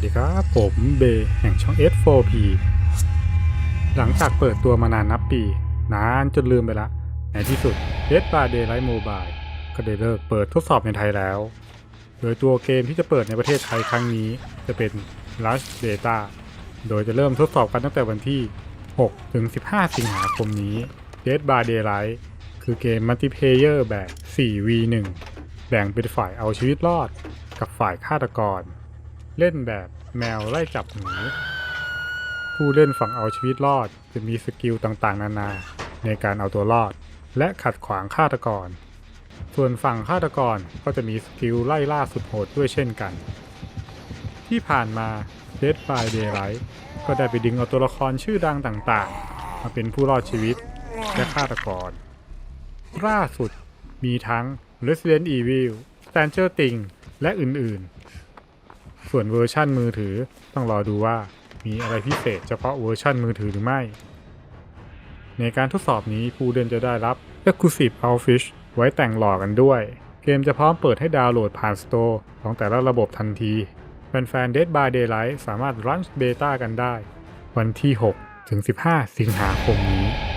สดีครับ ผมเบย์แห่งช่อง S4P หลังจากเปิดตัวมานานนับปี นานจนลืมไปละ ในที่สุด Dead by Daylight Mobile ก็ได้เลิกเปิดทดสอบในไทยแล้ว โดยตัวเกมที่จะเปิดในประเทศไทยครั้งนี้ จะเป็น Rush Beta โดยจะเริ่มทดสอบกันตั้งแต่วันที่ 6 ถึง 15 สิงหาคมนี้ Dead by Daylight คือเกมมัลติเพเยอร์แบบ 4v1 แบ่งเป็นฝ่ายเอาชีวิตรอด กับฝ่ายฆาตกร เล่นแบบแมวไล่จับหนูผู้เล่นฝั่งเอาชีวิตรอดจะมีสกิลต่างๆ นานา ในการเอาตัวรอด และขัดขวางฆาตกร ส่วนฝั่งฆาตกรก็จะมีสกิลไล่ล่าสุดโหดด้วยเช่นกัน ที่ผ่านมา Dead by Daylight ก็ได้ไปดึงเอาตัวละครชื่อดังต่างๆ มาเป็นผู้รอดชีวิตและฆาตกร ล่าสุดมีทั้ง Resident Evil Stranger Things และอื่นๆ ส่วนเวอร์ชั่นมือถือต้องรอดูว่ามีอะไรพิเศษเฉพาะเวอร์ชั่นมือถือหรือไม่ ในการทดสอบนี้ผู้เล่นจะได้รับ Exclusive Outfit ไว้แต่งหล่อกันด้วย เกมจะพร้อมเปิดให้ดาวน์โหลดผ่านสโตร์ของแต่ละระบบทันที แฟนๆ Dead by Daylight สามารถรันเบต้ากันได้ วันที่ 6 ถึง 15 สิงหาคมนี้